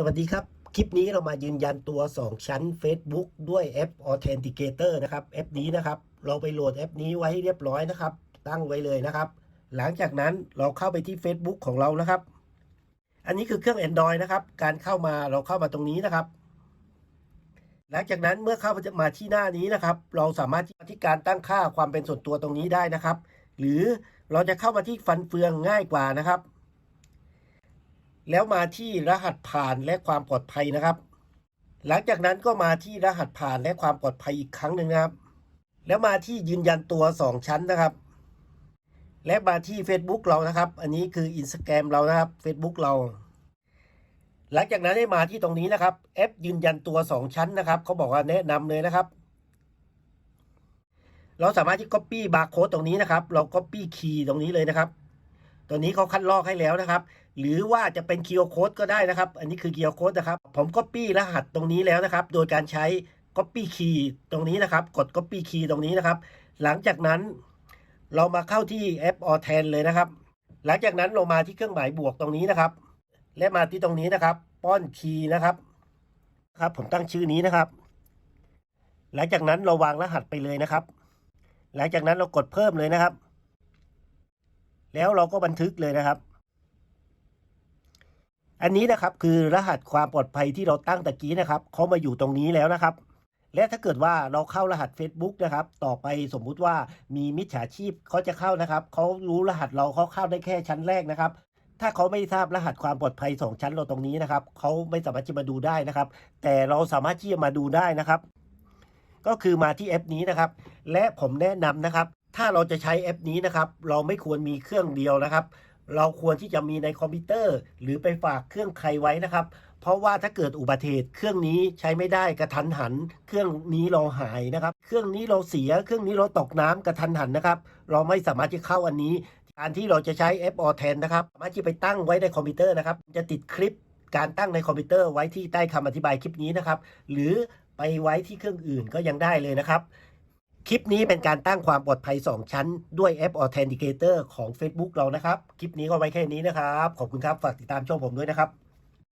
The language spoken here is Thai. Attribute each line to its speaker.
Speaker 1: สวัสดีครับ คลิปนี้เรามายืนยันตัว 2 ชั้น Facebook ด้วยแอป Authenticator นะครับ แอปนี้นะครับ เราไปโหลดแอปนี้ไว้เรียบร้อยนะครับ ตั้งไว้เลยนะครับ หลังจากนั้นเราเข้าไปที่ Facebook ของเรานะครับ อันนี้คือเครื่อง Android นะครับ การเข้ามาเราเข้ามาตรงนี้นะครับ หลังจากนั้นเมื่อเข้ามาที่หน้านี้นะครับ เราสามารถที่ที่การตั้งค่าความเป็นส่วนตัวตรงนี้ได้นะครับ หรือเราจะเข้ามาที่ฟันเฟืองง่ายกว่านะครับ แล้วมาที่รหัสผ่านและความปลอดภัยนะครับ หลังจากนั้นก็มาที่รหัสผ่านและความปลอดภัยอีกครั้งหนึ่งนะครับ แล้วมาที่ยืนยันตัว 2 ชั้นนะครับ และมาที่ Facebook เรานะครับ อันนี้คือ Instagram เรานะครับ Facebook เรา หลังจากนั้นให้มาที่ตรงนี้นะครับแอปยืนยันตัว 2 ชั้นนะครับเขาบอกว่าแนะนำเลยนะครับ เราสามารถที่ Copy Barcode ตรงนี้นะครับ เรา Copy Key ตรงนี้เลยนะครับ ตัวนี้เขาคัดลอกให้แล้วนะครับ หรือว่าจะเป็น QR Code ก็ได้นะครับ อันนี้คือ QR Code นะครับ ผม Copy รหัสตรงนี้แล้วนะครับ โดยการใช้ Copy Key ตรงนี้นะครับ กด Copy Key ตรงนี้นะครับ หลังจากนั้นเรามาเข้าที่แอป a u t h e n เลยนะครับ หลังจากนั้นเรามาที่เครื่องหมายบวกตรงนี้นะครับ และมาที่ตรงนี้นะครับ ป้อนคีย์นะครับ ครับ ผมตั้งชื่อนี้นะครับ หลังจากนั้นเราวางรหัสไปเลยนะครับ หลังจากนั้นเรากดเพิ่มเลยนะครับ แล้วเราก็บันทึกเลยนะครับ อันนี้นะครับคือรหัสความปลอดภัยที่เราตั้งตะกี้นะครับเขามาอยู่ตรงนี้แล้วนะครับ และถ้าเกิดว่าเราเข้ารหัส Facebook นะครับ ต่อไปสมมุติว่ามีมิจฉาชีพเขาจะเข้านะครับเขารู้รหัสเราเขาเข้าได้แค่ชั้นแรกนะครับ ถ้าเขาไม่ทราบรหัสความปลอดภัย 2 ชั้นเราตรงนี้นะครับเขาไม่สามารถจะมาดูได้นะครับ แต่เราสามารถที่จะมาดูได้นะครับ ก็คือมาที่แอปนี้นะครับ และผมแนะนำนะครับ ถ้าเราจะใช้แอปนี้นะครับ เราไม่ควรมีเครื่องเดียวนะครับ เราควรที่จะมีในคอมพิวเตอร์ หรือไปฝากเครื่องใครไว้นะครับ เพราะว่าถ้าเกิดอุบัติเหตุเครื่องนี้ใช้ไม่ได้กระทันหัน เครื่องนี้เราหายนะครับ เครื่องนี้เราเสีย เครื่องนี้เราตกน้ำกระทันหันนะครับ เราไม่สามารถจะเข้าอันนี้การที่เราจะใช้แอปออแทนนะครับสามารถที่ไปตั้งไว้ในคอมพิวเตอร์นะครับ จะติดคลิปการตั้งในคอมพิวเตอร์ไว้ที่ใต้คำอธิบายคลิปนี้นะครับ หรือไปไว้ที่เครื่องอื่นก็ยังได้เลยนะครับ คลิปนี้เป็นการตั้งความปลอดภัย 2 ชั้น ด้วยแอป Authenticator ของ Facebook เรานะครับ คลิปนี้ก็ไว้แค่นี้นะครับ ขอบคุณครับ ฝากติดตามช่องผมด้วยนะครับ